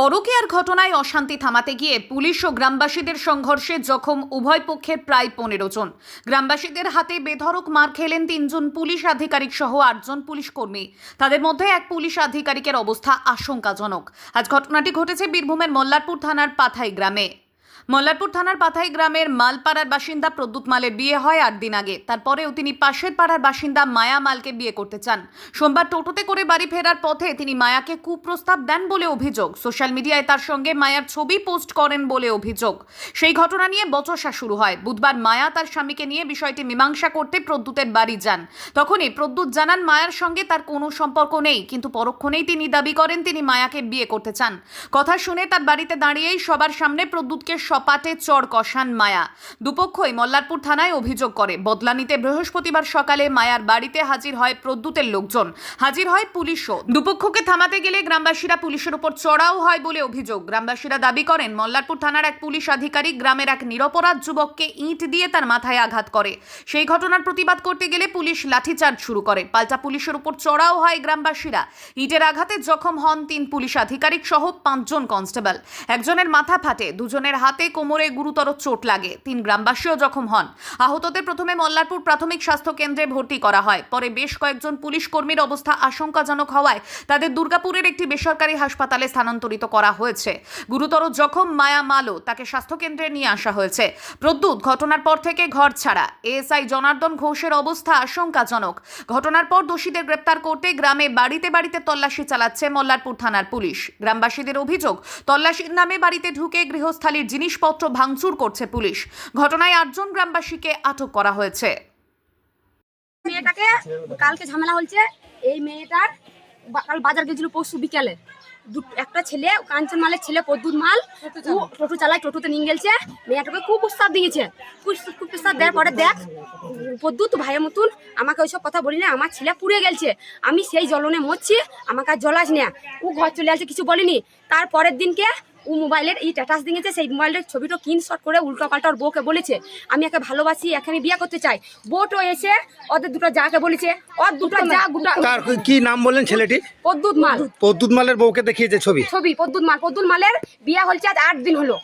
পরকীয়ার ঘটনায় অশান্তি থামাতে গিয়ে পুলিশ ও গ্রামবাসীদের সংঘর্ষে জখম উভয় পক্ষের প্রায় পনেরো জন। গ্রামবাসীদের হাতে বেধরক মার খেলেন তিনজন পুলিশ আধিকারিক সহ আটজন পুলিশ কর্মী। তাদের মধ্যে এক পুলিশ আধিকারিকের অবস্থা আশঙ্কাজনক। আজ ঘটনাটি ঘটেছে বীরভূমের মল্লারপুর থানার পাথাই গ্রামে। মল্লারপুর থানার পাথাই গ্রামের মালপাড়ার বাসিন্দা প্রদ্যুৎ মালের বিয়ে হয় আট দিন আগে। তারপরেও তিনি পাশের পাড়ার বাসিন্দা মায়া মালকে বিয়ে করতে চান। সোমবার টোটোতে করে বাড়ি ফেরার পথে তিনি মায়াকে কুপ্রস্তাব দেন বলে অভিযোগ। সোশ্যাল মিডিয়ায় তার সঙ্গে মায়ার ছবি পোস্ট করেন বলে অভিযোগ। সেই ঘটনা নিয়ে বচসা শুরু হয়। বুধবার মায়া তার স্বামীকে নিয়ে বিষয়টি মীমাংসা করতে প্রদ্যুতের বাড়ি যান। তখনই প্রদ্যুৎ জানান মায়ার সঙ্গে তার কোনো সম্পর্ক নেই, কিন্তু পরক্ষণেই তিনি দাবি করেন তিনি মায়াকে বিয়ে করতে চান। কথা শুনে তার বাড়িতে দাঁড়িয়েই সবার সামনে প্রদ্যুৎকে সপাটে চর কষান মায়া। দুপক্ষই মল্লারপুর থানায় অভিযোগ করে, বদলা নিতে বৃহস্পতিবার সকালে মায়ার বাড়িতে হাজির হয় প্রদ্যুতের লোকজন। হাজির হয় পুলিশও। দুপক্ষকে থামাতে গেলে গ্রামবাসীরা পুলিশের উপর চড়াও হয় বলে অভিযোগ। গ্রামবাসীরা দাবি করেন, মল্লারপুর থানার এক পুলিশ আধিকারিক গ্রামের এক নিরপরাধ যুবককে ইঁট দিয়ে তার মাথায় আঘাত করে। সেই ঘটনার প্রতিবাদ করতে গেলে পুলিশ লাঠিচার্জ শুরু করে। পাল্টা পুলিশের উপর চড়াও হয় গ্রামবাসীরা। ইটের আঘাতে জখম হন তিন পুলিশ আধিকারিক সহ পাঁচজন কনস্টেবল। একজনের মাথা ফাটে, দুজনের হাতে কোমরে গুরুতর চোট লাগে। তিন গ্রামবাসীও জখম হন। আহতদের প্রথমে মল্লারপুর প্রাথমিক স্বাস্থ্য কেন্দ্রে ভর্তি করা হয়। পরে বেশ কয়েকজন পুলিশ কর্মীর অবস্থা আশঙ্কাজনক হওয়ায় তাদের দুর্গাপুরের একটি বেসরকারি হাসপাতালে স্থানান্তরিত করা হয়েছে। গুরুতর জখম মায়া মালো, তাকে স্বাস্থ্য কেন্দ্রে নিয়ে আসা হয়েছে। প্রদ্যুৎ, ঘটনার পর থেকে ঘর ছাড়া। এএসআই জনার্দন ঘোষের অবস্থা আশঙ্কাজনক। ঘটনার পর দোষীদের গ্রেপ্তার করতে গ্রামে বাড়িতে বাড়িতে তল্লাশি চালাচ্ছে মল্লারপুর থানার পুলিশ। গ্রামবাসীদের অভিযোগ, তল্লাশির নামে বাড়িতে ঢুকে গৃহস্থালির জিনিসপত্র ভাঙচুর করছে পুলিশ। ঘটনায় আটজন গ্রামবাসীকে আটক করা হয়েছে। মেয়েটাকে কালকে ঝামেলা হচ্ছে এই মেয়েটার কাল বাজার গেছিল পরশু বিকেলে। দু- একটা ছেলে কাঞ্চন মালের ছেলে পদ্মুত মাল টোটো চালায়। টোটোতে নিয়ে গেছে মেয়েটাকে খুব প্রস্তাব দিয়েছে। খুব- খুব প্রস্তাব দেওয়ার পরে দেখ পদ্মুত ভাইয়ের মতন আমাকে ওইসব কথা বলি না। আমার ছেলে পুড়ে গেছে আমি সেই জলনে মরছি আমাকে আর জলাস না ও ঘর চলে আসছে কিছু বলিনি। তারপরের দিনকে ও মোবাইলের এই স্ট্যাটাস দিয়েছে সেই মোবাইলের ছবিটা স্ক্রিনশট করে উল্টো পাল্টা ওর বউকে বলেছে আমি একে ভালোবাসি একে আমি বিয়ে করতে চাই। বউটো এসে ওদের দুটো যাকে বলেছে ওর দুটো যা গোটা কার কি নাম বললেন ছেলেটি? পদ্মুত মাল। পদ্যুৎ মালের বউকে দেখিয়েছে ছবি। ছবি পদ্মুত মাল। পদ্মুত মালের বিয়ে হচ্ছে আজ আট দিন হলো।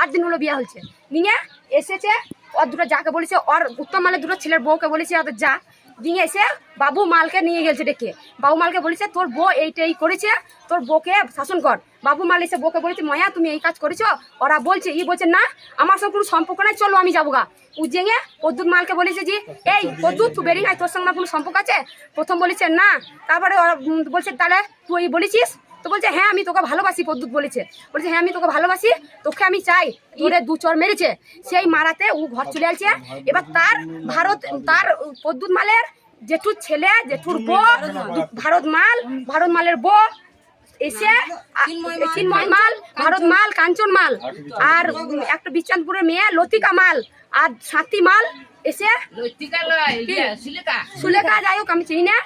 আট দিন হলো বিয়ে হলছে। নিয়ে এসেছে ওর দুটো যাকে বলেছে ওর উত্তম মালের দুটো ছেলের বউকে বলেছে ওদের যা। নিয়ে এসে বাবু মালকে নিয়ে গেছে ডেকে। বাবু মালকে বলেছে, তোর বউ এইটাই এই করেছে, তোর বউকে শাসন কর। বাবু মাল এসে বউকে বলেছে, ময়া, তুমি এই কাজ করেছ? ওরা বলছে, ই বলছে, না, আমার সঙ্গে কোনো সম্পর্ক নাই, চলো আমি যাব গা। ও জেঙে পদ্যুৎ মালকে বলেছে যে, এই পদ্যুৎ তুই বেরিয়ে তোর সঙ্গে আমার কোনো সম্পর্ক আছে? প্রথম বলেছে, না। তারপরে ওরা বলছে, তাহলে তুই বলেছিস তো বলছে হ্যাঁ আমি তোকে ভালোবাসি পদ্যুৎ বলেছে। বলছে হ্যাঁ আমি তোকে ভালোবাসি তোকে আমি চাই। তোরে দু চর মেরেছে। সেই মারাতে ও ঘর চলে আসছে এবার তার ভারত তার পদ্যুৎ মালের জেঠুর ছেলে জেঠুর বউ ভারত মাল ভারত মালের বউ এসে চিন্ময় মাল ভারত মাল কাঞ্চন মাল আর একটা বিচ্চানপুরের মেয়ে লতিকা মাল আর সাথী মাল এসে সুলেখা যাই হোক আমি চিনি না।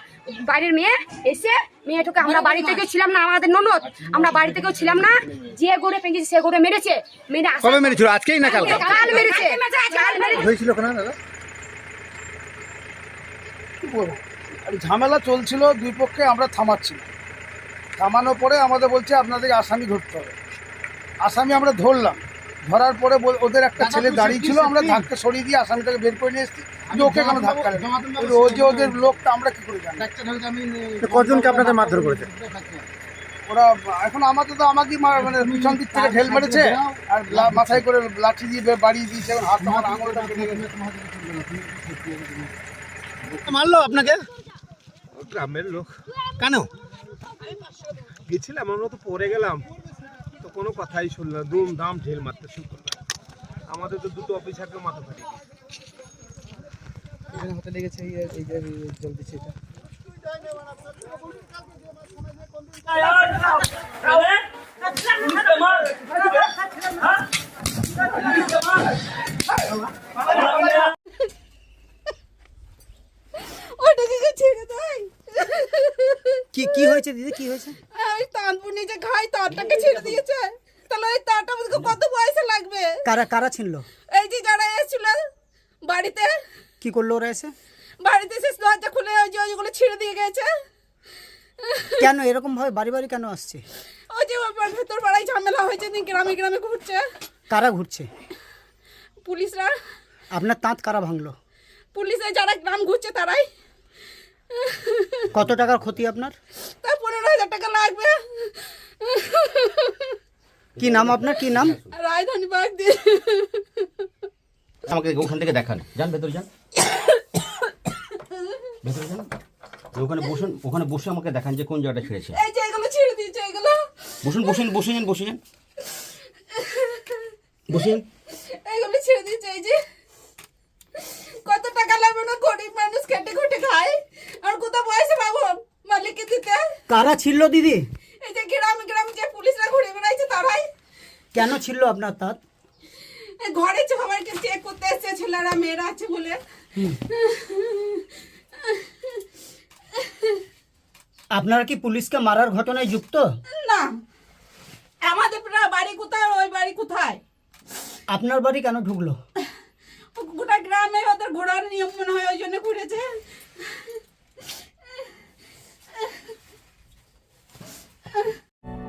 বাড়ির মেয়ে এসে মেয়েটাকে আমরা বাড়ি থেকেও ছিলাম না আমাদের ননদ। আমরা বাড়ি থেকেও ছিলাম না যে গড়ে পেঁচেছে সে গড়ে মেরেছে। মেরে কবে মেরেছিল? আজকেই না কালকে? কাল মেরেছে। কাল মেরেছে। হয়েছিল কেন দাদা? কি বলব? আর ঝামেলা চলছিল দুই পক্ষে আমরা থামাচ্ছি থামানোর পরে আমাদের বলছে আপনাদের আসামি ধরতে হবে। আসামি আমরা ধরলাম। ধরার পরে বল- ওদের একটা ছেলে দাঁড়িয়ে ছিল আমরা ধাক্কা সরিয়ে দিয়ে আসামিটাকে বের করে নিয়ে এসেছি। যে ওকে কেন ধাক্কা ও যে ওদের লোকটা আমরা কি করে জানি? কজনকে আপনাদের মারধর করেছে? ওরা এখন আমাদের তো আমাকে মানে পিছন দিক থেকে ঢেল মেরেছে আর মাথায় করে লাঠি দিয়ে বাড়িয়ে দিয়েছে এখন হাত আমার আঙুলটা মারলো আপনাকে? গ্রামের লোক। কেন? গেছিলাম আমরা তো পরে গেলাম। কোনো কথাই শুনল না দুম দাম ঢেল মারতে শুরু করল। আমাদের তো দুটো অফিসারকে মাথা ফাটিয়ে দিয়েছে। ওটাকে কে ছেড়ে দেয় কি কি হয়েছে দিদি? কি হয়েছে? ওই তানপুর নিজে খাই তারটাকে ছেড়ে দিয়েছে। তাহলে ওই তারটা আমাদেরকে কত পয়সা লাগবে? কারা কারা ছিনল? এই যে যারা এসেছিল বাড়িতে। কি করল ওরা এসে? বাড়িতে এসে দরজা খুলে ওই যে ওইগুলো ছিঁড়ে দিয়ে গেছে। কেন এরকম ভাবে বাড়ি বাড়ি কেন আসছে? ওই যে ভেতর পাড়া ঝামেলা হয়েছে দিন গ্রামে গ্রামে ঘুরছে। কারা ঘুরছে? পুলিশরা। আপনার তাঁত কারা ভাঙলো? পুলিশে যারা গ্রাম ঘুরছে তারাই। কত টাকার ক্ষতি আপনার? তা পনেরো হাজার টাকা লাগবে। কি নাম আপনার? কি নাম? রাজধানী বাগ দিয়ে। আমাকে ওখান থেকে দেখান। যান ভেতরে যান। ভেতরে যান। ওখানে বসুন ওখানে বসে আমাকে দেখান যে কোন জায়গাটা ছেড়েছে। এই যে এগুলো ছেড়ে দিয়েছে এগুলো। বসুন বসেন বসে যান বসে যান। বসেন এগুলো ছেড়ে দিয়েছে এই যে। কত টাকা লাগবে না? গরিব মানুষ খেটে খুটে খায়। আর কোথাও বয়সে পাবো মালিককে দিতে? কারা ছিল দিদি? এই যে গ্রামে গ্রামে যে পুলিশরা ঘুরে বেড়াইছে তারাই। কেন ছিল আপনার তাঁত? এই ঘরে সবাইকে চেক করতে এসছে ছেলেরা মেয়েরা আছে বলে। আপনারা কি পুলিশকে মারার ঘটনায় যুক্ত? না। আমাদের বাড়ি কোথায় ওই বাড়ি কোথায়? আপনার বাড়ি কেন ঢুকলো? গোটা গ্রামে ওদের ঘোরার নিয়ম মনে হয় ওই জন্য ঘুরেছে।